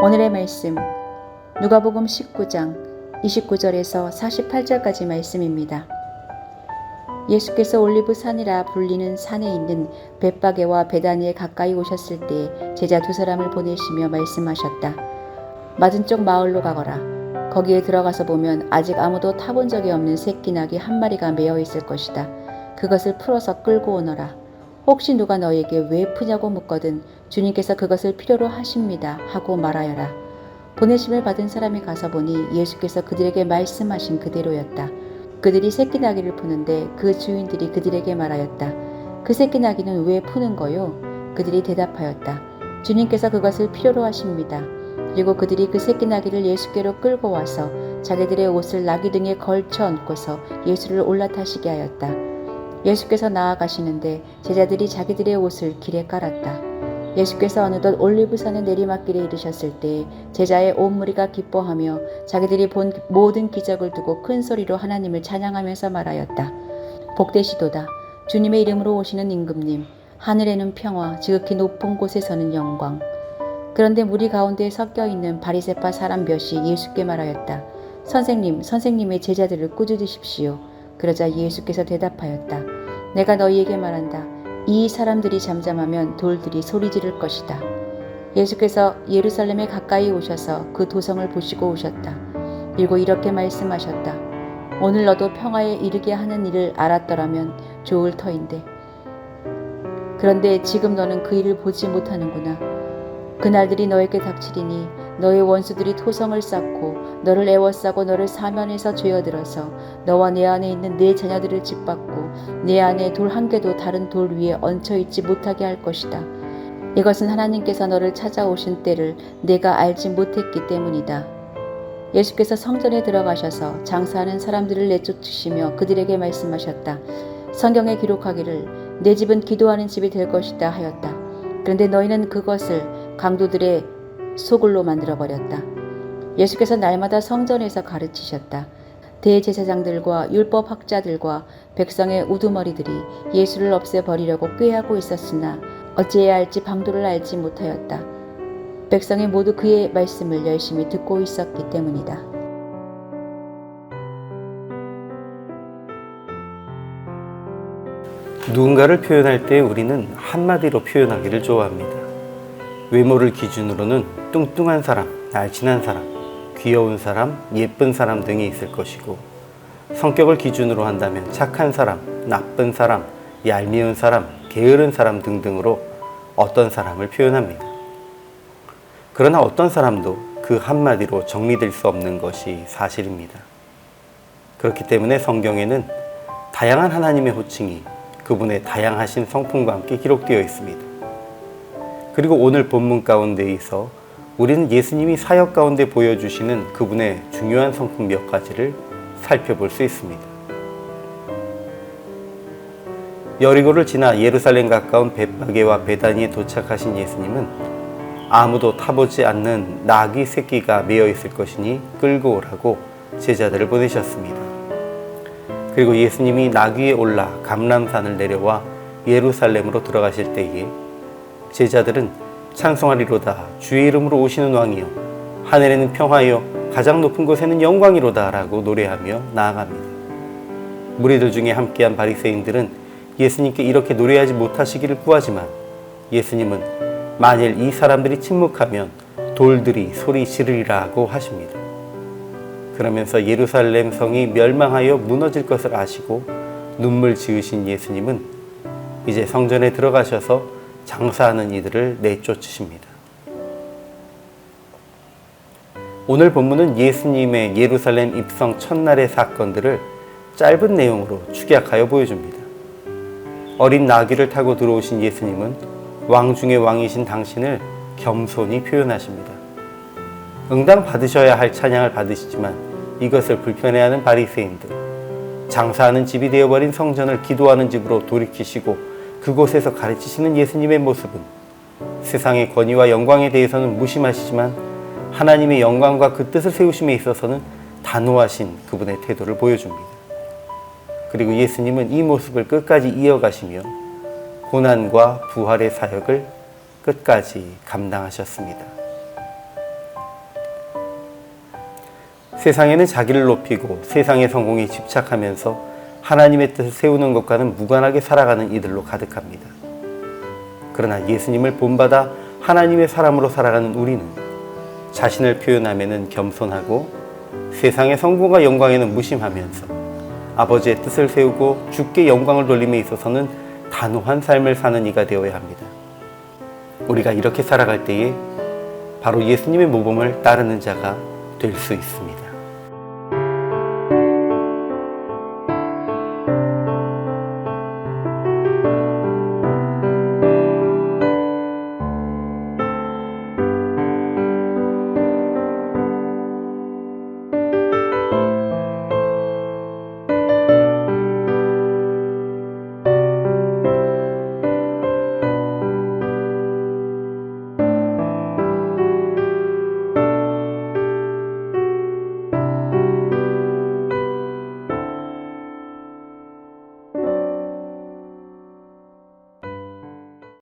오늘의 말씀 누가복음 19장 29절에서 48절까지 말씀입니다. 예수께서 올리브 산이라 불리는 산에 있는 벳바게와 베다니에 가까이 오셨을 때 제자 두 사람을 보내시며 말씀하셨다. 맞은쪽 마을로 가거라. 거기에 들어가서 보면 아직 아무도 타본 적이 없는 새끼 낙이 한 마리가 매어 있을 것이다. 그것을 풀어서 끌고 오너라. 혹시 누가 너에게 왜 푸냐고 묻거든 주님께서 그것을 필요로 하십니다 하고 말하여라. 보내심을 받은 사람이 가서 보니 예수께서 그들에게 말씀하신 그대로였다. 그들이 새끼 나귀를 푸는데 그 주인들이 그들에게 말하였다. 그 새끼 나귀는 왜 푸는 거요? 그들이 대답하였다. 주님께서 그것을 필요로 하십니다. 그리고 그들이 그 새끼 나귀를 예수께로 끌고 와서 자기들의 옷을 나귀 등에 걸쳐 얹고서 예수를 올라타시게 하였다. 예수께서 나아가시는데 제자들이 자기들의 옷을 길에 깔았다. 예수께서 어느덧 올리브산의 내리막길에 이르셨을 때 제자의 온 무리가 기뻐하며 자기들이 본 모든 기적을 두고 큰 소리로 하나님을 찬양하면서 말하였다. 복되시도다. 주님의 이름으로 오시는 임금님. 하늘에는 평화, 지극히 높은 곳에서는 영광. 그런데 무리 가운데 섞여 있는 바리새파 사람 몇이 예수께 말하였다. 선생님, 선생님의 제자들을 꾸짖으십시오. 그러자 예수께서 대답하였다. 내가 너희에게 말한다. 이 사람들이 잠잠하면 돌들이 소리 지를 것이다. 예수께서 예루살렘에 가까이 오셔서 그 도성을 보시고 오셨다. 그리고 이렇게 말씀하셨다. 오늘 너도 평화에 이르게 하는 일을 알았더라면 좋을 터인데. 그런데 지금 너는 그 일을 보지 못하는구나. 그날들이 너에게 닥치리니 너의 원수들이 토성을 쌓고 너를 애워싸고 너를 사면에서 죄어들어서 너와 내 안에 있는 내 자녀들을 짓밟고 내 안에 돌 한 개도 다른 돌 위에 얹혀 있지 못하게 할 것이다. 이것은 하나님께서 너를 찾아오신 때를 내가 알지 못했기 때문이다. 예수께서 성전에 들어가셔서 장사하는 사람들을 내쫓으시며 그들에게 말씀하셨다. 성경에 기록하기를 내 집은 기도하는 집이 될 것이다 하였다. 그런데 너희는 그것을 강도들의 소굴로 만들어 버렸다. 예수께서 날마다 성전에서 가르치셨다. 대제사장들과 율법 학자들과 백성의 우두머리들이 예수를 없애버리려고 꾀하고 있었으나 어찌해야 할지 방도를 알지 못하였다. 백성이 모두 그의 말씀을 열심히 듣고 있었기 때문이다. 누군가를 표현할 때 우리는 한마디로 표현하기를 좋아합니다. 외모를 기준으로는 뚱뚱한 사람, 날씬한 사람, 귀여운 사람, 예쁜 사람 등이 있을 것이고, 성격을 기준으로 한다면 착한 사람, 나쁜 사람, 얄미운 사람, 게으른 사람 등등으로 어떤 사람을 표현합니다. 그러나 어떤 사람도 그 한마디로 정리될 수 없는 것이 사실입니다. 그렇기 때문에 성경에는 다양한 하나님의 호칭이 그분의 다양하신 성품과 함께 기록되어 있습니다. 그리고 오늘 본문 가운데에서 우리는 예수님이 사역 가운데 보여주시는 그분의 중요한 성품 몇 가지를 살펴볼 수 있습니다. 여리고를 지나 예루살렘 가까운 벳바게와 베다니에 도착하신 예수님은 아무도 타보지 않는 나귀 새끼가 매어 있을 것이니 끌고 오라고 제자들을 보내셨습니다. 그리고 예수님이 나귀에 올라 감람산을 내려와 예루살렘으로 들어가실 때에 제자들은 찬송하리로다 주의 이름으로 오시는 왕이여 하늘에는 평화여 가장 높은 곳에는 영광이로다라고 노래하며 나아갑니다. 무리들 중에 함께한 바리새인들은 예수님께 이렇게 노래하지 못하시기를 구하지만 예수님은 만일 이 사람들이 침묵하면 돌들이 소리 지르리라고 하십니다. 그러면서 예루살렘 성이 멸망하여 무너질 것을 아시고 눈물 지으신 예수님은 이제 성전에 들어가셔서 장사하는 이들을 내쫓으십니다. 오늘 본문은 예수님의 예루살렘 입성 첫날의 사건들을 짧은 내용으로 축약하여 보여줍니다. 어린 나귀를 타고 들어오신 예수님은 왕 중의 왕이신 당신을 겸손히 표현하십니다. 응당 받으셔야 할 찬양을 받으시지만 이것을 불편해하는 바리새인들, 장사하는 집이 되어버린 성전을 기도하는 집으로 돌이키시고 그곳에서 가르치시는 예수님의 모습은 세상의 권위와 영광에 대해서는 무심하시지만 하나님의 영광과 그 뜻을 세우심에 있어서는 단호하신 그분의 태도를 보여줍니다. 그리고 예수님은 이 모습을 끝까지 이어가시며 고난과 부활의 사역을 끝까지 감당하셨습니다. 세상에는 자기를 높이고 세상의 성공에 집착하면서 하나님의 뜻을 세우는 것과는 무관하게 살아가는 이들로 가득합니다. 그러나 예수님을 본받아 하나님의 사람으로 살아가는 우리는 자신을 표현하면은 겸손하고 세상의 성공과 영광에는 무심하면서 아버지의 뜻을 세우고 주께 영광을 돌림에 있어서는 단호한 삶을 사는 이가 되어야 합니다. 우리가 이렇게 살아갈 때에 바로 예수님의 모범을 따르는 자가 될 수 있습니다.